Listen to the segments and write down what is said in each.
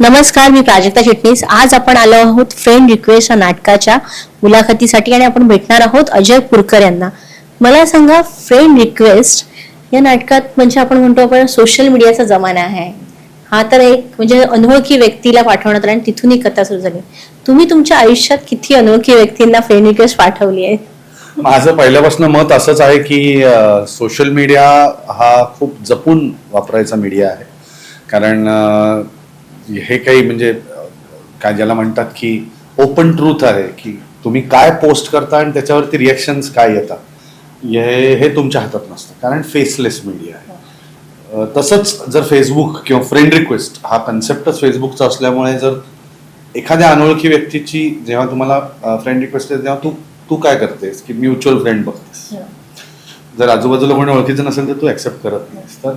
नमस्कार मी प्राजक्ता चिटणीस. आज आपण आलो आहोत फ्रेंड रिक्वेस्ट या नाटकाच्या मुलाखतीसाठी आणि आपण भेटणार आहोत अजय पुरकर यांना. मला सांगा फ्रेंड रिक्वेस्ट या नाटकात म्हणजे आपण म्हणतो आपण सोशल मीडियाचा जमाना आहे. हा तर एक म्हणजे अनोळखी व्यक्तीला पाठवण्यात आला आणि तिथून ही कथा सुरू झाली. तुम्ही तुमच्या आयुष्यात किती अनोळखी व्यक्तींना फ्रेंड रिक्वेस्ट पाठवली आहे? माझं पहिल्यापासून मत असंच आहे की सोशल मीडिया हा खूप जपून वापरायचा मीडिया आहे. कारण हे काही म्हणजे काय ज्याला म्हणतात की ओपन ट्रूथ आहे की तुम्ही काय पोस्ट करता आणि त्याच्यावरती रिॲक्शन्स काय येतात हे हे तुमच्या हातात नसतं. कारण फेसलेस मीडिया आहे. तसंच जर फेसबुक किंवा फ्रेंड रिक्वेस्ट हा कन्सेप्टच फेसबुकचा असल्यामुळे जर एखाद्या अनोळखी व्यक्तीची जेव्हा तुम्हाला फ्रेंड रिक्वेस्ट येते तेव्हा तू तू काय करतेस की म्युच्युअल फ्रेंड बघतेस. जर आजूबाजूला कोणी ओळखीचं नसेल तर तू ऍक्सेप्ट करत नाहीस. तर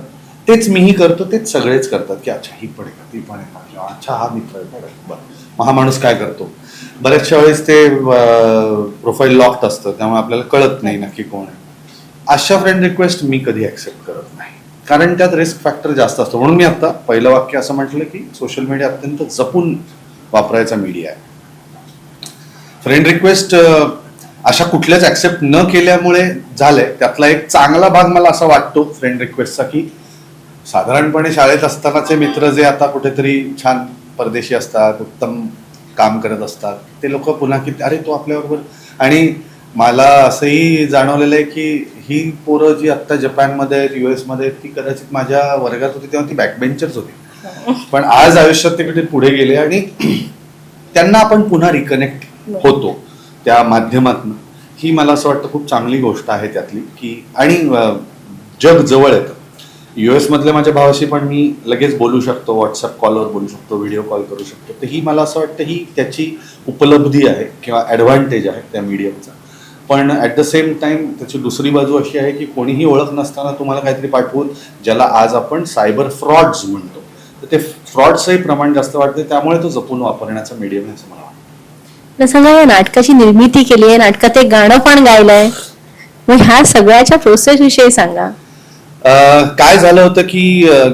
तेच मीही करतो तेच सगळेच करतात. की अच्छा ही पण आहे ती पण आहे. किंवा अच्छा हा मित्र आहे. बरं बरं. हा माणूस काय करतो? बऱ्याचशा वेळेस ते प्रोफाईल लॉक्ड असतं. त्यामुळे आपल्याला कळत नाही नक्की कोण आहे. अशा फ्रेंड रिक्वेस्ट मी कधी ऍक्सेप्ट करत नाही. कारण त्यात रिस्क फॅक्टर जास्त असतो. म्हणून मी आता पहिलं वाक्य असं म्हटलं की सोशल मीडिया अत्यंत जपून वापरायचा मीडिया आहे. फ्रेंड रिक्वेस्ट अशा कुठल्याच ऍक्सेप्ट न केल्यामुळे झालंय. त्यातला एक चांगला भाग मला असा वाटतो फ्रेंड रिक्वेस्टचा की साधारणपणे शाळेत असतानाचे मित्र जे आता कुठेतरी छान परदेशी असतात उत्तम काम करत असतात ते लोक पुन्हा की अरे तो आपल्याबरोबर आणि मला असंही जाणवलेलं आहे की ही पोरं जी आत्ता जपानमध्ये आहेत युएसमध्ये आहेत, ती कदाचित माझ्या वर्गात होती तेव्हा ती बॅकबेंचर्स होती. पण आज आयुष्यात ते कुठे पुढे गेले आणि त्यांना आपण पुन्हा रिकनेक्ट होतो त्या माध्यमातून. ही मला असं वाटतं खूप चांगली गोष्ट आहे त्यातली की आणि जग जवळ येतं. युएस मधल्या माझ्या भावाशी पण मी लगेच बोलू शकतो व्हॉट्सअप कॉलवर बोलू शकतो व्हिडिओ कॉल करू शकतो. तर ही मला असं वाटतं ही त्याची उपलब्धी आहे किंवा ॲडव्हान्टेज आहे त्या मीडियमचा पण ॲट द सेम टाइम त्याची दुसरी बाजू अशी आहे की कोणीही ओळख नसताना तुम्हाला काहीतरी पाठवून ज्याला आज आपण सायबर फ्रॉड्स म्हणतो. तर ते फ्रॉड्सचंही प्रमाण जास्त वाटते त्यामुळे तो जपून वापरण्याचा मीडियम आहे असं मला वाटतं. मला या नाटकाची निर्मिती केली आहे नाटकात एक गाणं पण गायलंय. मग ह्या सगळ्याच्या प्रोसेस विषयी सांगा. काय झालं होतं की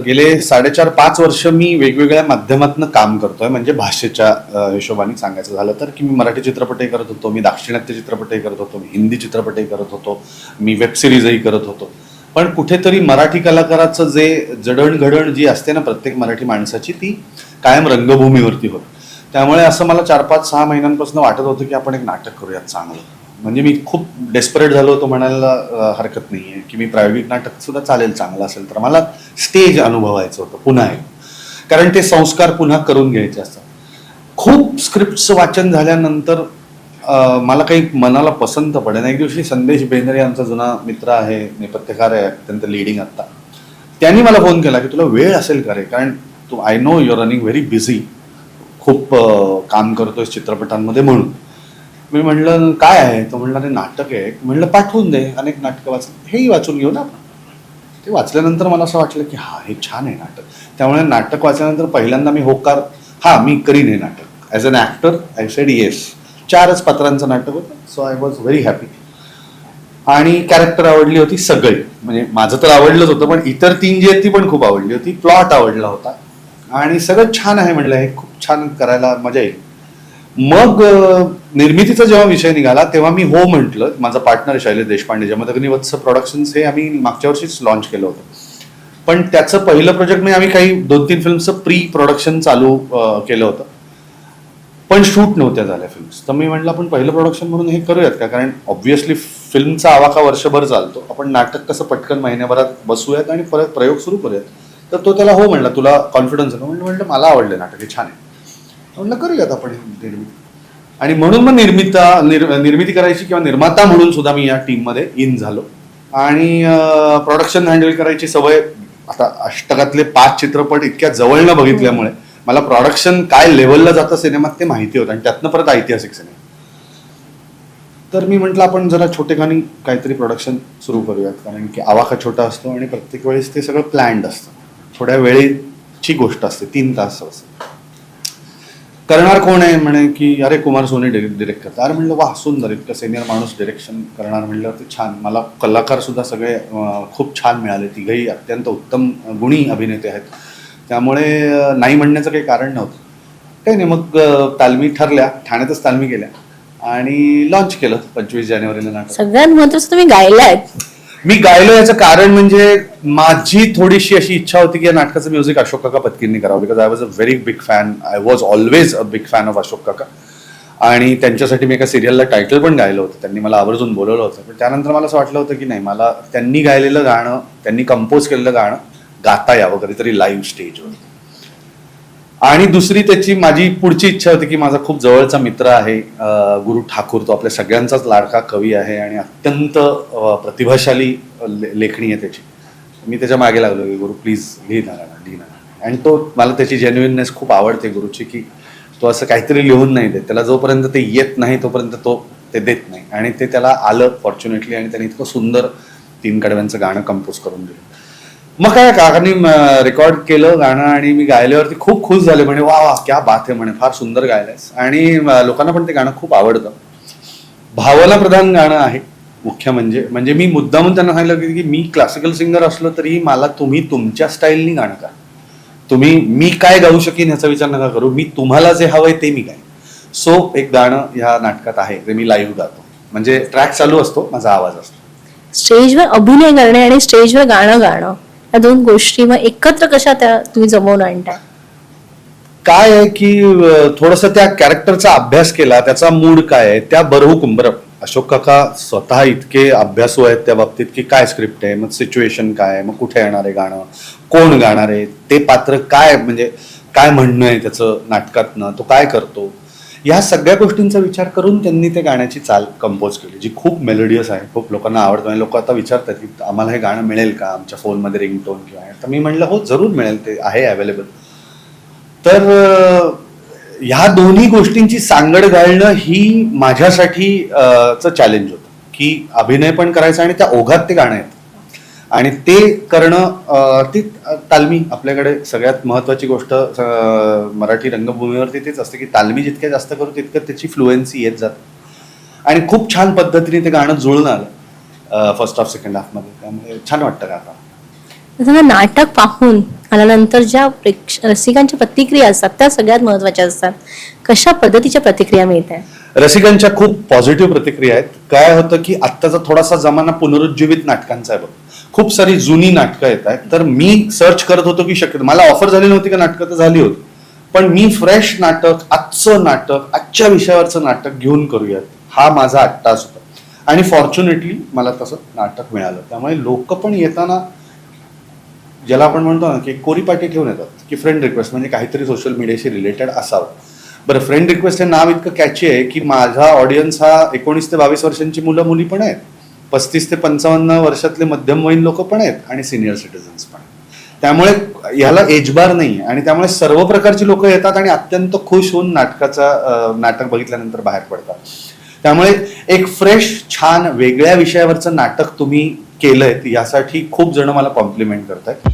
गेले साडेचार पाच वर्ष मी वेगवेगळ्या माध्यमातून काम करतोय म्हणजे भाषेच्या हिशोबाने सांगायचं झालं तर की मी मराठी चित्रपटही करत होतो मी दाक्षिणात्य चित्रपटही करत होतो मी हिंदी चित्रपटही करत होतो मी वेब सिरीजही करत होतो. पण कुठेतरी मराठी कलाकाराचं जे जडणघडण जी असते ना प्रत्येक मराठी माणसाची ती कायम रंगभूमीवरती होती. त्यामुळे असं मला चार पाच सहा महिन्यांपासून वाटत होतं की आपण एक नाटक करूयात चांगलं. म्हणजे मी खूप डेस्परेट झालो होतो म्हणायला हरकत नाही आहे की मी प्रायोगिक नाटक सुद्धा चालेल चांगलं असेल तर. मला स्टेज अनुभवायचं होतं पुन्हा एक. कारण ते संस्कार पुन्हा करून घ्यायचे असतात. खूप स्क्रिप्टचं वाचन झाल्यानंतर मला काही मनाला पसंत पडेल एक दिवशी संदेश बेंद्रे आमचा जुना मित्र आहे नेपथ्यकार आहे अत्यंत लिडिंग आत्ता. त्यांनी मला फोन केला की तुला वेळ असेल का रे? कारण तू I know you're running very busy खूप काम करतोय चित्रपटांमध्ये म्हणून. मी म्हणलं काय आहे? तो म्हणला ते नाटक आहे. म्हणलं पाठवून दे अनेक नाटकं वाच. हेही वाचून घेऊ ना आपण. ते वाचल्यानंतर मला असं वाटलं की हा हे छान आहे नाटक. त्यामुळे नाटक वाचल्यानंतर पहिल्यांदा मी होकार हा मी करीन हे नाटक. As an actor I said yes चारच पात्रांचं नाटक होतं so I was very happy आणि कॅरेक्टर आवडली होती सगळी. म्हणजे माझं तर आवडलंच होतं पण इतर तीन जी आहेत ती पण खूप आवडली होती. प्लॉट आवडला होता. आणि सगळं छान आहे म्हटलं हे खूप छान करायला मजा येईल. मग निर्मितीचा जेव्हा विषय निघाला तेव्हा मी हो म्हटलं माझा पार्टनर शैलेश देशपांडे जमदग्नी वत्स प्रोडक्शन्स हे आम्ही मागच्या वर्षीच लॉन्च केलं होतं. पण त्याचं पहिलं प्रोजेक्ट म्हणजे आम्ही काही दोन तीन फिल्मचं प्री प्रोडक्शन चालू केलं होतं. पण शूट नव्हत्या झाल्या फिल्म्स तर मी म्हटलं आपण पहिलं प्रोडक्शन म्हणून हे करूयात का? कारण ऑब्व्हियसली फिल्मचा आवाका वर्षभर चालतो. आपण नाटक कसं पटकन महिन्याभरात बसूयात आणि परत प्रयोग सुरू करूयात. तर तो त्याला हो म्हणला तुला कॉन्फिडन्स आहे. म्हणलं म्हटलं मला आवडलं नाटक हे छान आहे. म्हणलं करूयात आपण निर्मिती. आणि म्हणून मग निर्मिता निर निर्मिती करायची किंवा निर्माता म्हणून सुद्धा मी या टीममध्ये इन झालो. आणि प्रोडक्शन हँडल करायची सवय आता अष्टकातले पाच चित्रपट इतक्या जवळनं बघितल्यामुळे मला प्रोडक्शन काय लेवलला जातं सिनेमात ते माहिती होतं आणि त्यातनं परत ऐतिहासिक सिनेमा. तर मी म्हटलं आपण जरा छोटेखानी काहीतरी प्रोडक्शन सुरू करूयात. कारण की आवाका छोटा असतो आणि प्रत्येक वेळेस ते सगळं प्लॅन्ड असतं. थोड्या वेळेची गोष्ट असते तीन तास असते करणार कोण आहे? म्हणे की अरे कुमार सोनी डिरेक्ट करतात अरे म्हणलं वा सुंदर इतकं सिनियर माणूस डिरेक्शन करणार. म्हणलं ते छान. मला कलाकार सुद्धा सगळे खूप छान मिळाले. तिघही अत्यंत उत्तम गुणी अभिनेते आहेत. त्यामुळे नाही म्हणण्याचं काही कारण नव्हतं. काही नाही मग तालमी ठरल्या. ठाण्यातच तालमी गेल्या. आणि लॉन्च केलं पंचवीस जानेवारीला नाटक. सगळ्यात महत्वाचं तुम्ही गायलात मी गायलो याचं कारण म्हणजे माझी थोडीशी अशी इच्छा होती की या नाटकाचं म्युझिक अशोक काका पत्कींनी करावं. Because I was a very big fan I was always a big fan of Ashok काका. आणि त्यांच्यासाठी मी एका सिरियलला टायटल पण गायलं होतं. त्यांनी मला आवर्जून बोलवलं होतं. पण त्यानंतर मला असं वाटलं होतं की नाही मला त्यांनी गायलेलं गाणं त्यांनी कंपोज केलेलं गाणं गाता यावं कधीतरी लाईव्ह स्टेजवर आणि दुसरी त्याची माझी पुढची इच्छा होती की माझा खूप जवळचा मित्र आहे गुरु ठाकूर तो आपल्या सगळ्यांचाच लाडका कवी आहे आणि अत्यंत प्रतिभाशाली ले- लेखणी आहे त्याची. मी त्याच्यामागे लागलो की गुरु प्लीज लिही ना गाणं लिही ना. आणि तो मला त्याची जेन्युइननेस खूप आवडते गुरुची की तो असं काहीतरी लिहून नाही देत. त्याला जोपर्यंत ते येत नाही तोपर्यंत तो ते देत नाही. आणि ते त्याला आलं फॉर्च्युनेटली आणि त्याने इतकं सुंदर तीन कडव्यांचं गाणं कंपोज करून दिलं. मग काय काकांनी रेकॉर्ड केलं गाणं आणि मी गायल्यावरती खूप खुश झाले. म्हणे वा वा क्या बात आहे म्हणे फार सुंदर गायलंयस. आणि लोकांना पण ते गाणं खूप आवडतं. भावना प्रधान गाणं आहे मुख्य म्हणजे. म्हणजे मी मुद्दामून त्यांना सांगितलं की मी क्लासिकल सिंगर असलो तरी मला तुम्ही तुमच्या स्टाईलनी गाणं का तुम्ही मी काय गाऊ शकेन याचा विचार नका करू. मी तुम्हाला जे हवंय ते मी गाईन. सो एक गाणं ह्या नाटकात आहे ते मी लाईव्ह गातो. म्हणजे ट्रॅक चालू असतो माझा आवाज असतो. स्टेजवर अभिनय करणे आणि स्टेजवर गाणं गाणं. या दोन गोष्टी मग एकत्र कशा त्या तुम्ही जमवून आणताय काय आहे की थोडस त्या कॅरेक्टरचा अभ्यास केला त्याचा मूड काय आहे त्या बरहू बरं अशोक काका स्वतः इतके अभ्यासू आहेत त्या बाबतीत की काय स्क्रिप्ट आहे मग सिच्युएशन काय आहे मग कुठे येणार आहे गाणं कोण गाणार आहे ते पात्र काय म्हणजे काय म्हणणं आहे त्याचं नाटकातनं तो काय करतो? या सगळ्या गोष्टींचा विचार करून त्यांनी ते गाण्याची चाल कंपोज केली जी खूप मेलोडियस आहे खूप लोकांना आवडतं. आणि लोक आता विचारतात की आम्हाला हे गाणं मिळेल का? आमच्या फोनमध्ये रिंगटोन किंवा आहे तर मी म्हटलं हो जरूर मिळेल. ते आहे अवेलेबल तर ह्या दोन्ही गोष्टींची सांगड घालणं ही माझ्यासाठी चं चॅलेंज होतं. की अभिनय पण करायचा आणि त्या ओघात ते गाणं येतं. आणि ते करणं ती तालमी आपल्याकडे सगळ्यात महत्वाची गोष्ट मराठी रंगभूमीवरती तेच असते की तालमी जितक्या जास्त करू तितकं त्याची फ्लुएन्सी येत जाते. आणि खूप छान पद्धतीने ते गाणं जुळून आलं फर्स्ट हाफ सेकंड हाफमध्ये त्यामुळे छान वाटतं गाणं समजा नाटक पाहून आल्यानंतर ज्या प्रेक्ष रसिकांच्या प्रतिक्रिया असतात त्या सगळ्यात महत्त्वाच्या असतात. कशा पद्धतीच्या प्रतिक्रिया मिळत आहे रसिकांच्या खूप पॉझिटिव्ह प्रतिक्रिया आहेत. काय होतं की आत्ताचा थोडासा जमाना पुनरुज्जीवित नाटकांचा आहे बघ. खूप सारी जुनी नाटकं येत आहेत. तर मी सर्च करत होतो की शक्य मला ऑफर झाली नव्हती का नाटकं? तर झाली होती. पण मी फ्रेश नाटक आजचं नाटक आजच्या विषयावरचं नाटक घेऊन करूयात. हा माझा आत्ता होता आणि फॉर्च्युनेटली मला तसं नाटक मिळालं. त्यामुळे लोक पण येताना ज्याला आपण म्हणतो ना की कोरी पाठी ठेवून येतात की फ्रेंड रिक्वेस्ट म्हणजे काहीतरी सोशल मीडियाशी रिलेटेड असावं. बरं फ्रेंड रिक्वेस्ट हे नाव इतकं कॅची आहे की माझा ऑडियन्स हा एकोणीस ते बावीस वर्षांची मुलं मुली पण आहेत. पस्तीस ते पंचावन्न वर्षातले मध्यमवयीन लोक पण आहेत आणि सिनियर सिटीजन्स पण त्यामुळे ह्याला एजबार नाही आणि त्यामुळे सर्व प्रकारची लोक येतात आणि अत्यंत खुश होऊन नाटकाचा नाटक बघितल्यानंतर बाहेर पडतात. त्यामुळे एक फ्रेश छान वेगळ्या विषयावरचं नाटक तुम्ही केलंय यासाठी खूप जण मला कॉम्प्लिमेंट करतायत.